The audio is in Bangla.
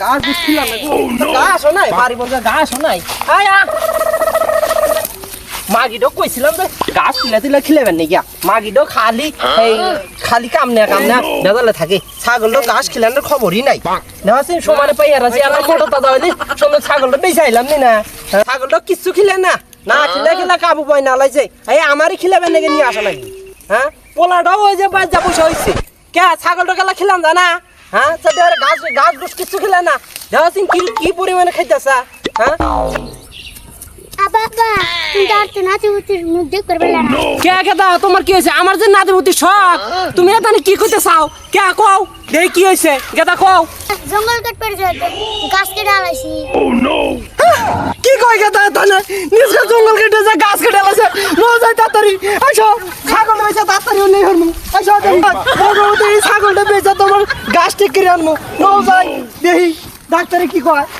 গাছ বুঝছিলাম না গাছও নাই বাড়ি বলছে গাছও নাই আয়া! মাগিডো কইছিলাম যে গাছ তুলে তুলে খিলেবেন নাকি মাগিডো খালি এই খালি কাম না কাম না থাকে। ছাগলটো গাছ খিলানোর খবরই নাই। সমানে পাই আর আছে দাদা হইলে সঙ্গে ছাগলটা নি না। ছাগলটা কিচ্ছু খিলে না। না খিলে খিলে কাবু পাই না লাইছে এই আমারই খিলাবেন নাকি নিয়ে আসা নাকি হ্যাঁ? পোলাটাও ওই যে বাচ্চা বসে হয়েছে কে ছাগলটা গেলা খিলাম জানা? হ্যাঁ? সাথে আর গাছ গাছ গুছ কিছু খিলে না। দেওয়াছি কি কি পরিমাণে খাইতেছা হ্যাঁ? দেখ দা তোমার কি হয়েছে? আমার যে নাতি বুদ্ধি শখ তুমি এটা কি করতে চাও? কে কও? দেই কি হয়েছে? গেদা কও? জঙ্গল কাট পড়ে গাছ কেটে আলাইছি। কি কই গেদা তাহলে? নিজকে জঙ্গল কেটে যায় গাছ কেটে আছে নো যাই তাড়াতাড়ি। আসো ছাগল বেচে তাড়াতাড়ি নেই হরমু আসো দেখি। ছাগলটা বেচে তোমার গাছ ঠিক করে আনমু নো যাই দেখি ডাক্তারে কি কয়।